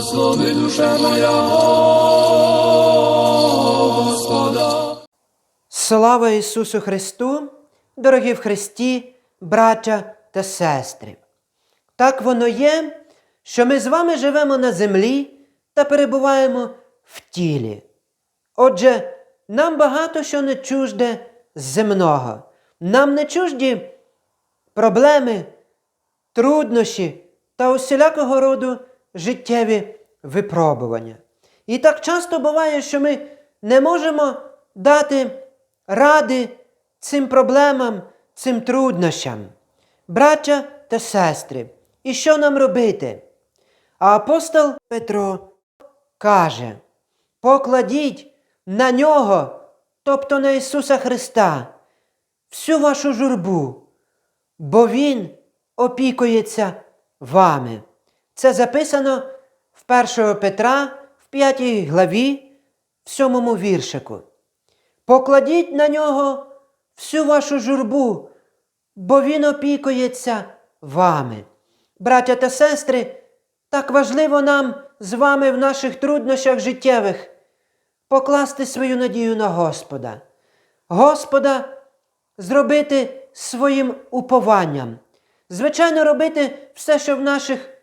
Благослови душа моя Господа. Слава Ісусу Христу, дорогі в Христі, браття та сестри! Так воно є, що ми з вами живемо на землі та перебуваємо в тілі. Отже, нам багато що не чужде земного. Нам не чужді проблеми, труднощі та усілякого роду життєві випробування. І так часто буває, що ми не можемо дати ради цим проблемам, цим труднощам. Браття та сестри, і що нам робити? А апостол Петро каже: покладіть на нього, тобто на Ісуса Христа, всю вашу журбу, бо Він опікується вами. Це записано в 1 Петра в 5 главі, в 7 віршику. Покладіть на нього всю вашу журбу, бо Він опікується вами. Браття та сестри, так важливо нам з вами в наших труднощах життєвих покласти свою надію на Господа. Господа зробити своїм упованням. Звичайно, робити все, що в наших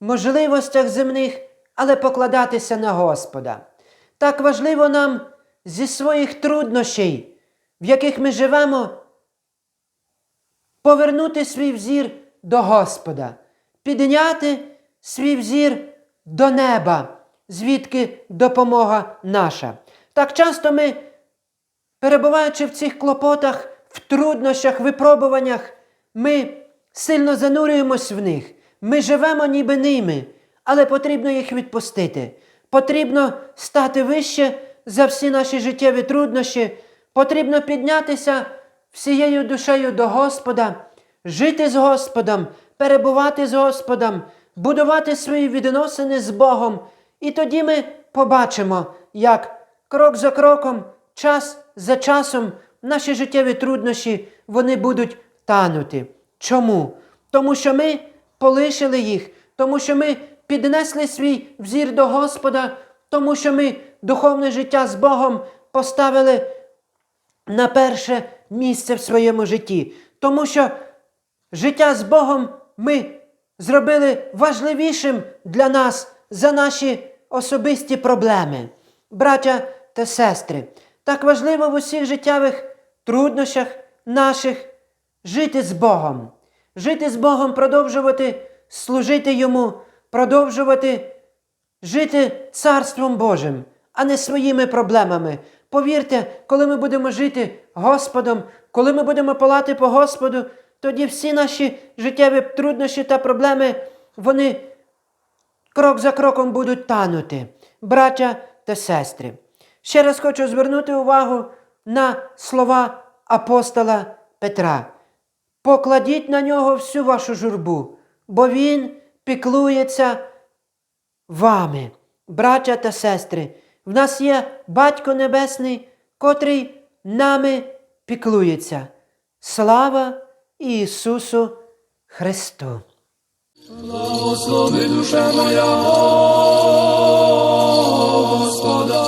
можливостях земних, але покладатися на Господа. Так важливо нам зі своїх труднощей, в яких ми живемо, повернути свій взір до Господа, підняти свій взір до неба, звідки допомога наша. Так часто ми, перебуваючи в цих клопотах, в труднощах, випробуваннях, ми сильно занурюємось в них. Ми живемо ніби ними, але потрібно їх відпустити. Потрібно стати вище за всі наші життєві труднощі. Потрібно піднятися всією душею до Господа, жити з Господом, перебувати з Господом, будувати свої відносини з Богом. І тоді ми побачимо, як крок за кроком, час за часом наші життєві труднощі вони будуть танути. Чому? Тому що ми полишили їх, тому що ми піднесли свій взір до Господа, тому що ми духовне життя з Богом поставили на перше місце в своєму житті. Тому що життя з Богом ми зробили важливішим для нас за наші особисті проблеми. Браття та сестри, так важливо в усіх життєвих труднощах наших жити з Богом, жити з Богом, продовжувати служити Йому, продовжувати жити Царством Божим, а не своїми проблемами. Повірте, коли ми будемо жити Господом, коли ми будемо палати по Господу, тоді всі наші життєві труднощі та проблеми, вони крок за кроком будуть танути, браття та сестри. Ще раз хочу звернути увагу на слова апостола Петра. Покладіть на нього всю вашу журбу, бо він піклується вами, браття та сестри. В нас є Батько Небесний, котрий нами піклується. Слава Ісусу Христу! Благослови душа моя Господа.